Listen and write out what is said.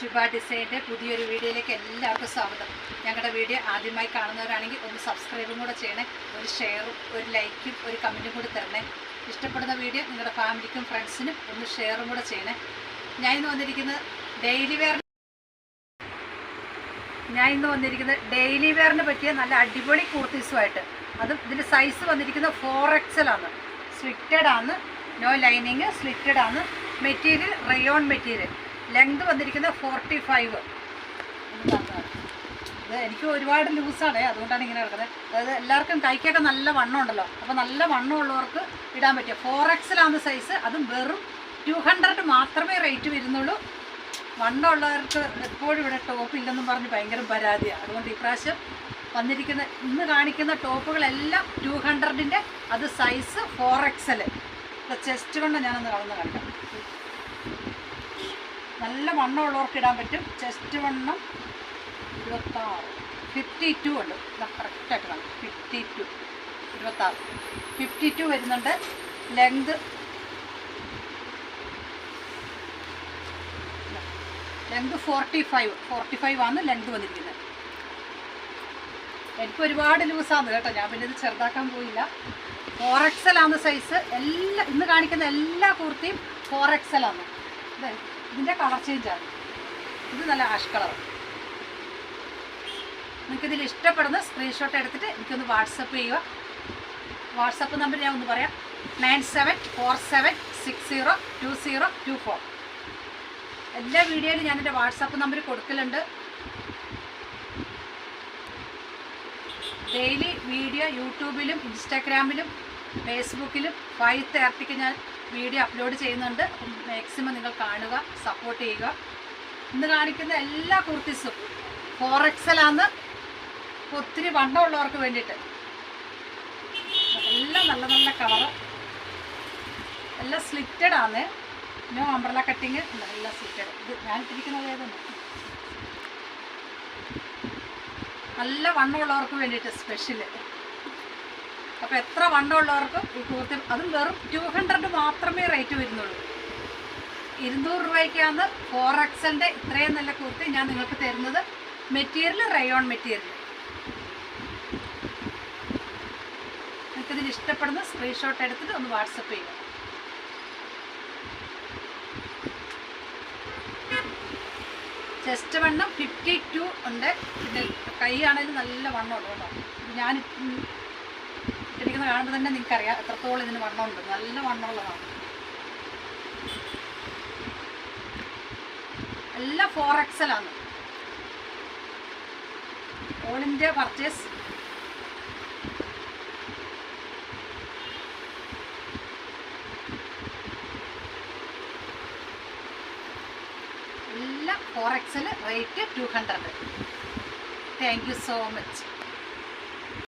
ശുഭ ഡിസൈന്റെ പുതിയൊരു വീഡിയോയിലേക്ക് എല്ലാവർക്കും സ്വാഗതം. ഞങ്ങളുടെ വീഡിയോ ആദ്യമായി കാണുന്നവരാണെങ്കിൽ ഒന്ന് സബ്സ്ക്രൈബും കൂടെ ചെയ്യണേ ഒരു ഷെയറും ഒരു ലൈക്കും ഒരു കമന്റും കൂടി തരണേ. ഇഷ്ടപ്പെടുന്ന വീഡിയോ നിങ്ങളുടെ ഫാമിലിക്കും ഫ്രണ്ട്സിനും ഒന്ന് ഷെയറും കൂടെ ചെയ്യണേ. ഞാൻ ഇന്ന് വന്നിരിക്കുന്നത് ഡെയിലി വെയർ ഞാൻ ഇന്ന് വന്നിരിക്കുന്നത് ഡെയിലി വെയറിന് പറ്റിയ നല്ല അടിപൊളി കുർത്തീസുമായിട്ട് അതും ഇതിന്റെ സൈസ് വന്നിരിക്കുന്നത് ഫോർ എക്സൽ ആണ്. സ്ലിറ്റഡ് ആണ്. നോ ലൈനിങ് സ്ലിറ്റഡ് ആണ്. മെറ്റീരിയൽ റയോൺ മെറ്റീരിയൽ ലെങ്ത് വന്നിരിക്കുന്നത് ഫോർട്ടി ഫൈവ്. ഇത് എനിക്ക് ഒരുപാട് ലൂസാണ് അതുകൊണ്ടാണ് ഇങ്ങനെ കിടക്കുന്നത് അതായത് എല്ലാവർക്കും കൈക്കൊക്കെ നല്ല വണ്ണം ഉണ്ടല്ലോ അപ്പോൾ നല്ല വണ്ണം ഉള്ളവർക്ക് ഇടാൻ പറ്റും. ഫോർ എക്സിലാണ് സൈസ് അതും വെറും ടു ഹൺഡ്രഡ് മാത്രമേ റേറ്റ് വരുന്നുള്ളൂ. വണ്ണമുള്ളവർക്ക് എപ്പോഴും ഇവിടെ ടോപ്പ് ഇല്ലെന്നും പറഞ്ഞ് ഭയങ്കര പരാതിയാണ് അതുകൊണ്ട് ഇപ്രാവശ്യം വന്നിരിക്കുന്ന ഇന്ന് കാണിക്കുന്ന ടോപ്പുകളെല്ലാം ടു ഹൺഡ്രഡിന്റെ അത് സൈസ് ഫോർ എക്സൽ ചെസ്റ്റ് കൊണ്ട് ഞാനൊന്ന് കളന്ന് കണ്ട നല്ല വണ്ണമുള്ളവർക്ക് ഇടാൻ പറ്റും. ചെസ്റ്റ് വണ്ണം ഇരുപത്താറ്. ഫിഫ്റ്റി ടു ഉണ്ട് കറക്റ്റായിട്ട് കാണും. ഫിഫ്റ്റി ടു ഇരുപത്താറ്. ഫിഫ്റ്റി ടു വരുന്നുണ്ട്. Length length forty five forty five ആണ് ലെങ്ത് വന്നിരിക്കുന്നത്. എനിക്ക് ഒരുപാട് ലൂസാണ് കേട്ടോ. ഞാൻ പിന്നെ ഇത് ചെറുതാക്കാൻ പോയില്ല. ഫോർ എക്സൽ ആണ് സൈസ് എല്ലാ ഇന്ന് കാണിക്കുന്ന എല്ലാ കുർത്തിയും ഫോർ എക്സൽ ആണ്. ഇതിന്റെ കളർ ചേഞ്ചാണ് ഇത് നല്ല ആഷ് കളർ നിങ്ങൾക്ക് ഇതിൽ ഇഷ്ടപ്പെടുന്ന സ്ക്രീൻഷോട്ട് എടുത്തിട്ട് എനിക്കൊന്ന് വാട്സപ്പ് ചെയ്യുക. വാട്സപ്പ് നമ്പർ ഞാൻ ഒന്ന് പറയാം. Nine seven four seven six zero two zero two four എല്ലാ വീഡിയോയിലും ഞാൻ എന്റെ വാട്സപ്പ് നമ്പർ കൊടുക്കലുണ്ട്. ഡെയിലി വീഡിയോ യൂട്യൂബിലും ഇൻസ്റ്റാഗ്രാമിലും ഫേസ്ബുക്കിലും ഫൈവ് തേർട്ടിക്ക് ഞാൻ വീഡിയോ അപ്ലോഡ് ചെയ്യുന്നുണ്ട്. അപ്പം മാക്സിമം നിങ്ങൾ കാണുക സപ്പോർട്ട് ചെയ്യുക. ഇന്ന് കാണിക്കുന്ന എല്ലാ കുർത്തീസും ഫോർ എക്സലാന്ന് ഒത്തിരി വണ്ണമുള്ളവർക്ക് വേണ്ടിയിട്ട്. എല്ലാം നല്ല നല്ല കളറ് എല്ലാം സ്ലിറ്റഡ് ആണ്. നോ അംബ്രല കട്ടിങ് നല്ല സ്ലിറ്റഡ് ഇത് ഞാൻ ഇട്ടിരിക്കുന്നത് ഏതാണ് നല്ല വണ്ണമുള്ളവർക്ക് വേണ്ടിയിട്ട് സ്പെഷ്യൽ അപ്പോൾ എത്ര വണ്ണമുള്ളവർക്കും ഈ കുർത്തി അതും വെറും ടു ഹൺഡ്രഡ് മാത്രമേ റേറ്റ് വരുന്നുള്ളൂ. ഇരുന്നൂറ് രൂപയ്ക്കാണ് ഫോർ എക്സലിന്റെ ഇത്രയും നല്ല കുർത്തി ഞാൻ നിങ്ങൾക്ക് തരുന്നത് മെറ്റീരിയൽ റയോൺ മെറ്റീരിയൽ നിങ്ങൾക്ക് ഇതിന് ഇഷ്ടപ്പെടുന്ന സ്ക്രീൻഷോട്ട് എടുത്തിട്ട് ഒന്ന് വാട്സപ്പ് ചെയ്യുക. ചെസ്റ്റ് വണ്ണം ഫിഫ്റ്റി ടു ഉണ്ട്. പിന്നെ കൈ ആണെങ്കിലും നല്ല വണ്ണം ഉണ്ട് കേട്ടോ ഞാൻ ഇട്ടിരിക്കുന്ന കാണുമ്പോൾ തന്നെ നിങ്ങൾക്കറിയാം എത്രത്തോളം ഇതിന് വണ്ണമുണ്ട്. നല്ല വണ്ണമുള്ളതാണ്. എല്ലാം ഫോർ എക്സലാണ് ഓൾ ഇന്ത്യ പർച്ചേസ് എല്ലാം four XL rate two hundred thank you so much